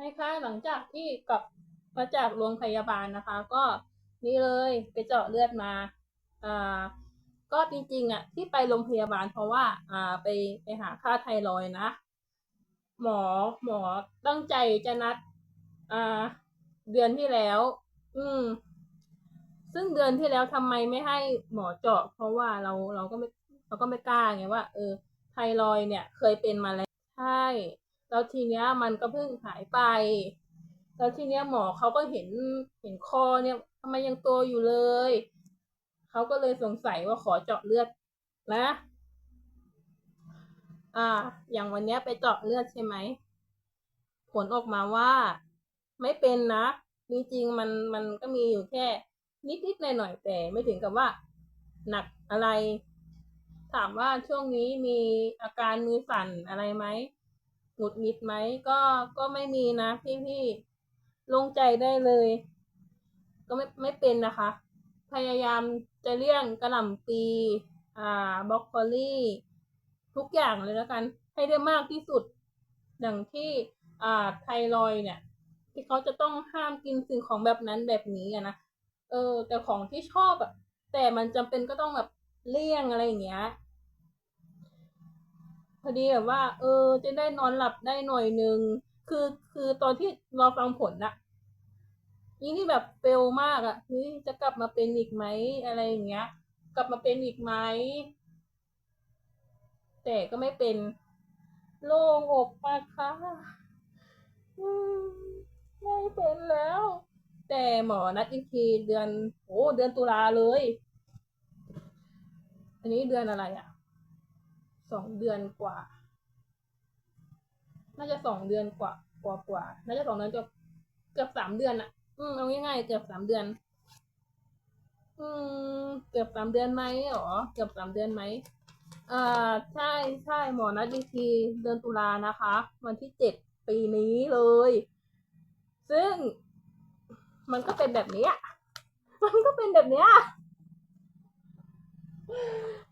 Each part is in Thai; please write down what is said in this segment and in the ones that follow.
ให้ค่าหลังจากที่กลับมาจากโรงพยาบาลนะคะ ก็นี่เลยไปเจาะเลือดมาอ่าก็จริงๆอะที่ไปโรงพยาบาลเพราะว่าอ่าไปไปหาค่าไทรอยนะ หมอหมอตั้งใจจะนัดอ่าเดือนที่แล้ว อืม ซึ่งเดือนที่แล้วทำไมไม่ให้หมอเจาะ เพราะว่าเราเราก็ไม่เราก็ไม่กล้าไงว่า เออไทรอยเนี่ย เคยเป็นมาแล้วใช่ แล้วทีเนี้ยมันก็เพิ่งหายไป แล้วทีเนี้ยหมอเขาก็เห็นเห็นคอเนี่ยทำไมยังโตอยู่เลย เขาก็เลยสงสัยว่าขอเจาะเลือดนะ อ่า อย่างวันเนี้ยไปเจาะเลือดใช่ไหม ผลออกมาว่า ไม่เป็นนะจริงๆมันมันก็มีอยู่แค่ นิดๆหน่อยๆแต่ไม่ถึงกับว่า หนักอะไร ถามว่าช่วงนี้มีอาการมือสั่นอะไรไหม หงุดหงิดไหมก็ก็ไม่มีนะพี่ๆโลงใจได้เลย ก็ไม่ไม่เป็นนะคะ พยายามจะเลี่ยงกระหล่ำปีอ่าบรอกโคลีทุกอย่างเลยแล้วกัน ให้ได้มากที่สุดอย่างที่อ่าไทรอยเนี่ย ที่เขาจะต้องห้ามกินสิ่งของแบบนั้นแบบนี้อะนะเออ แต่ของที่ชอบอะแต่มันจำเป็นก็ต้องแบบเลี่ยงอะไรอย่างเงี้ย พอดีแบบว่า เออ จะได้นอนหลับได้หน่อยนึงคือคือตอนที่รอฟังผลอะยิ่งที่แบบเฟลมากอะเฮ้ยจะกลับมาเป็นอีกไหมอะไรอย่างเงี้ย กลับมาเป็นอีกไหมแต่ก็ไม่เป็น โล่งอกมากค่ะไม่เป็นแล้ว แต่หมอนัดอีกทีเดือนโอ้เดือนตุลาเลย อันนี้เดือนอะไรอะ สองเดือนกว่า น่าจะสองเดือนกว่ากว่ากว่า น่าจะสองเดือนจะเกือบสามเดือนอะอืมเอาง่ายๆเกือบสามเดือน อืม เกือบสามเดือนไหมหรอ เกือบสามเดือนไหมอ่าใช่ใช่หมอนัดอีกทีเดือนตุลานะคะ วันที่เจ็ดปีนี้เลย ซึ่งมันก็เป็นแบบนี้ยมันก็เป็นแบบเนี้ย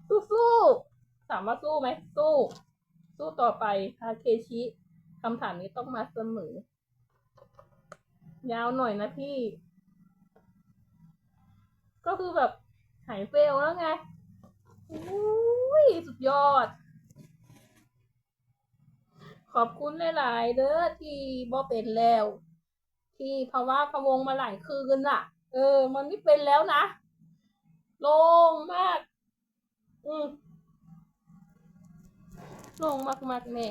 สู้ๆามว่าสู้ไหมสู้ สู้ต่อไปทาเคชิคำถามนี้ต้องมาเสมอ ยาวหน่อยนะพี่ ก็คือแบบหายเฟลแล้วไงอุ้ยสุดยอด ขอบคุณหลาย ๆเด้อที่บ่เป็นแล้ว ที่ภาวะพะวงมาหลายคืนน่ะ เออ มันไม่เป็นแล้วนะ โล่งมาก โล่งมากๆแม่